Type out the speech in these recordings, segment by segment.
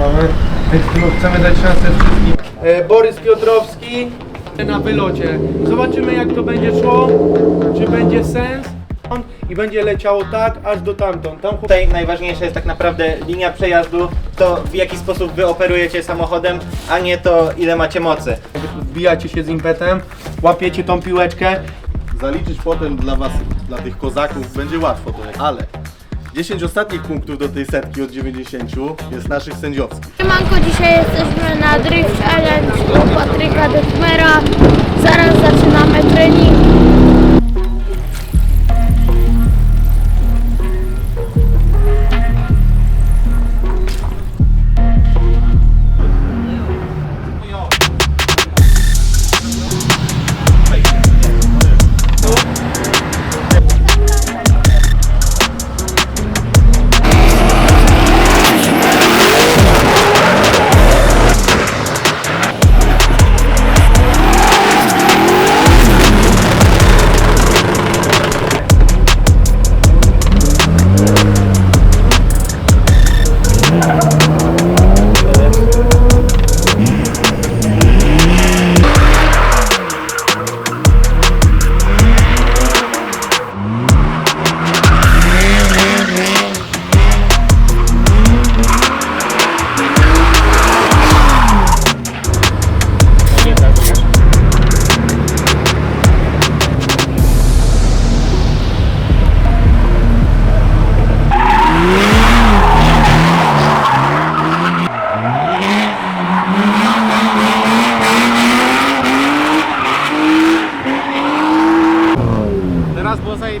mamy. Więc chcemy dać szansę wszystkim. E, Borys Piotrowski na wylocie. Zobaczymy jak to będzie szło, czy będzie sens i będzie leciało tak, aż do tamtąd. Tam Tutaj najważniejsza jest tak naprawdę linia przejazdu, to w jaki sposób wy operujecie samochodem, a nie to ile macie mocy. wbijacie się z impetem, łapiecie tą piłeczkę, Zaliczyć potem dla was, dla tych kozaków będzie łatwo to, ale 10 ostatnich punktów do tej setki od 90 jest naszych sędziowskich. Siemanko, dzisiaj jesteśmy na Drift Challenge u Patryka Detmera. Zaraz zaczynamy trening.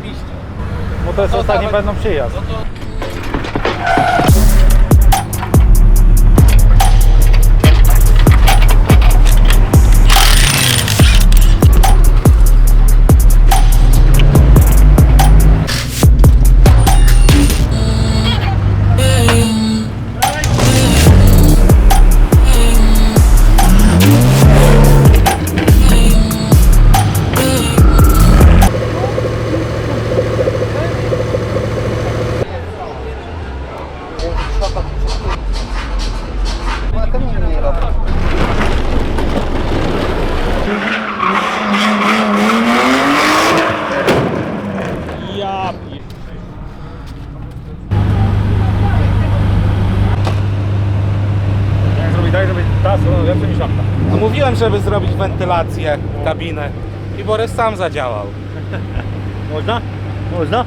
Zajebiście. Bo to jest ostatni będą przyjazd. Ja zrobić wentylację, kabinę i Borys sam zadziałał. Można? Można?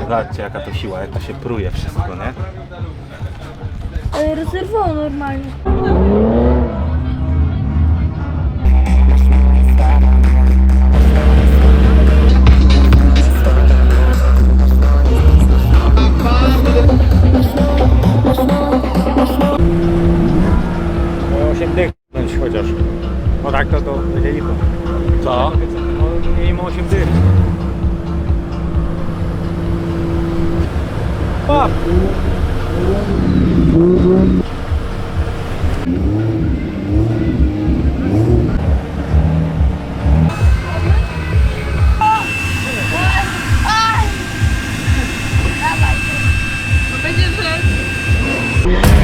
Zobaczcie jaka to siła, jak to się pruje wszystko, nie? Ale rezerwował normalnie. Tak to to będzie licho. Co? No minimum 8 dych. Pap! No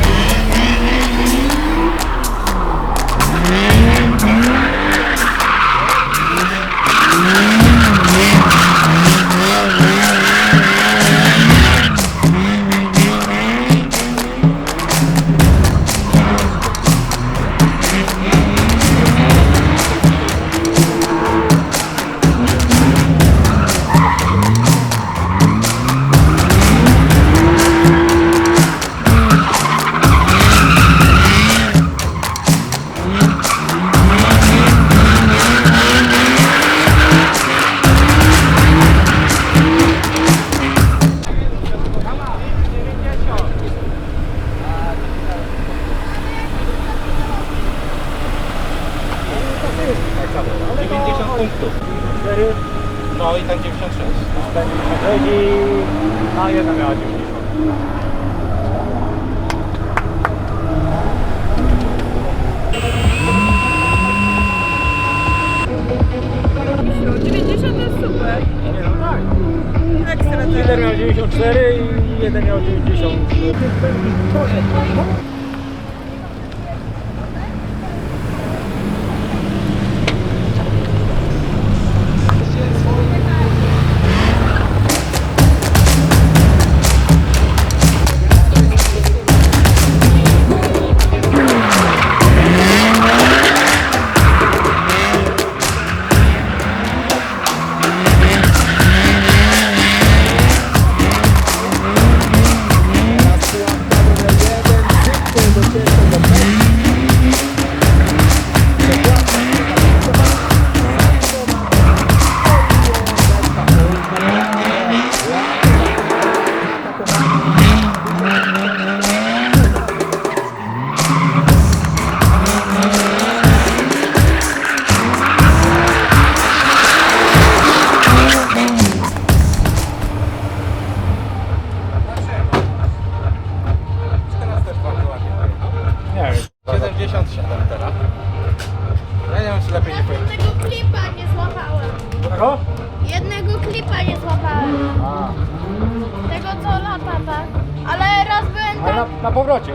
na, powrocie.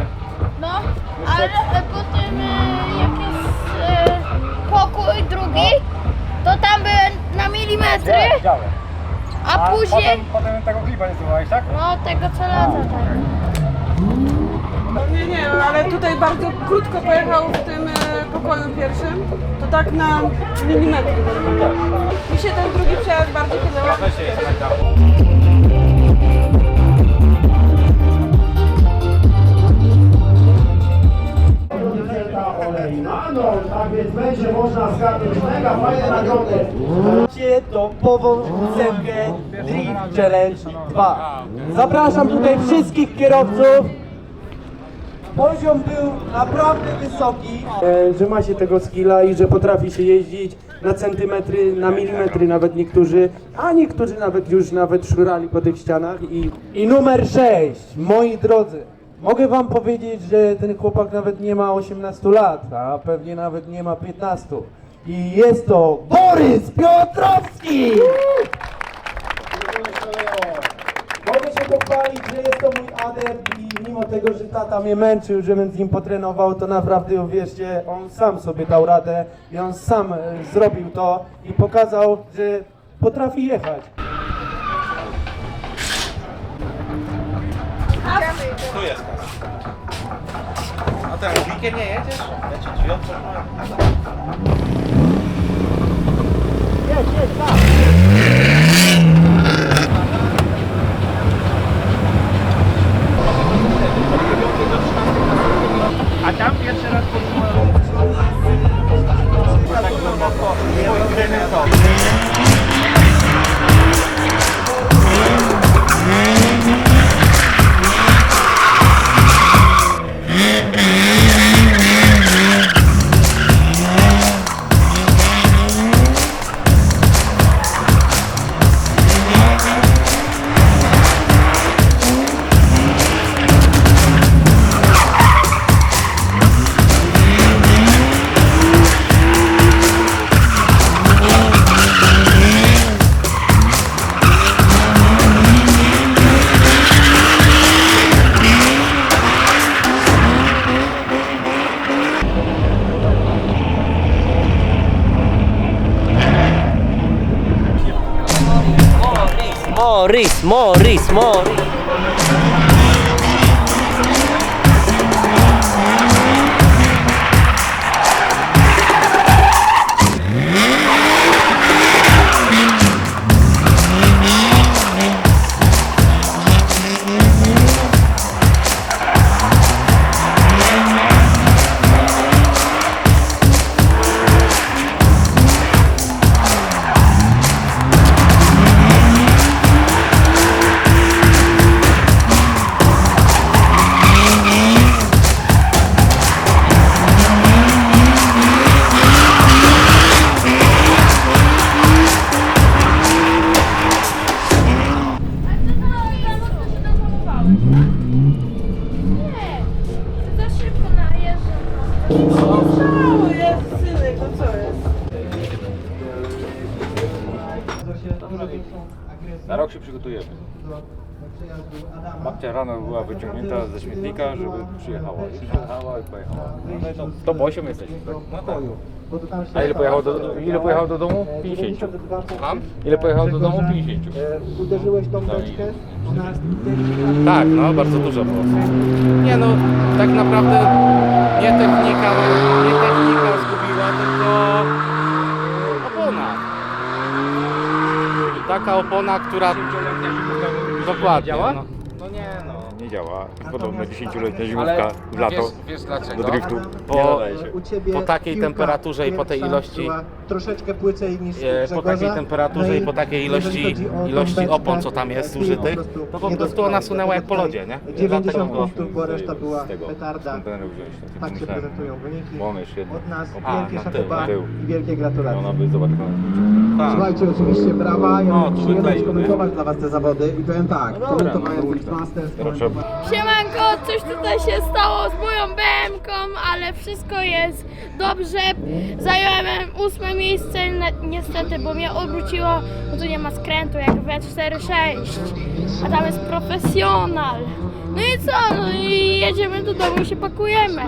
no, ale e, potem e, jak jest e, pokój drugi, to tam byłem na milimetry, Działem. a później, Potem, potem tego klipa nie słuchałeś, tak? no tego co lata, tak. No nie, nie, ale tutaj bardzo krótko pojechał w tym e, pokoju pierwszym. To tak na milimetry. Mi się ten drugi przejazd bardziej podobał. No, tak więc będzie można zgadnąć mega fajne nagrody. Macie topową ósemkę Drift Challenge 2. Zapraszam tutaj wszystkich kierowców. Poziom był naprawdę wysoki. E, że ma się tego skilla i że potrafi się jeździć na centymetry, na milimetry nawet niektórzy, a niektórzy nawet już nawet szurali po tych ścianach i, i numer 6, moi drodzy. Mogę wam powiedzieć, że ten chłopak nawet nie ma 18 lat, a pewnie nawet nie ma 15. I jest to Borys Piotrowski! Mogę się pochwalić, że jest to mój adept i mimo tego, że tata mnie męczył, żebym z nim potrenował, to naprawdę uwierzcie, on sam sobie dał radę i on sam e, zrobił to i pokazał, że potrafi jechać. Tu jest. A ten weekend nie jedziesz? Ja ci drzwi otworzyłem. A tam pierwszy raz poczułem... Morris, Morris, Morris. Na rok się przygotujemy. Babcia rano była wyciągnięta ze śmietnika, żeby przyjechała. I przyjechała i pojechała. No i to, to po 8 jesteśmy. Tak? No tak. A ile pojechał do, ile pojechał do domu? 50. Mam? Ile pojechał do domu? 50. Uderzyłeś tą beczkę, Tak, no bardzo dużo było. Nie no, tak naprawdę nie technika, nie technika zgubiła, tylko opona. Taka opona, która... Dokładnie. Działa? No, no nie no. Nie działa. Podobno 10-letnia zimówka w lato wiesz, wiesz dlaczego? do driftu. Się. u ciebie Po takiej temperaturze i po tej ilości- była troszeczkę płycej niż E, po takiej temperaturze No i po takiej ilości- ilości opon, co tam jest ty użytych, po prostu to po prostu ona sunęła jak po lodzie, nie? tutaj 90 Dlatego- punktów, bo reszta była tego petarda. wziąć. Tak się prezentują wyniki. Jedno. Od nas A, wielkie szapoba i wielkie I gratulacje. Ona by zobaczyła. Słuchajcie, oczywiście brawa, ja No, przyjemność komentować dla was te zawody i powiem tak, no, komentowałem Masters, Teraz trzeba Siemanko, coś tutaj się stało z moją BM-ką, ale wszystko jest dobrze. Zająłem ósme miejsce, ni- niestety, bo mnie obróciło, bo tu nie ma skrętu jak w 4.6, a tam jest profesjonal. No i co, no i jedziemy do domu i się pakujemy.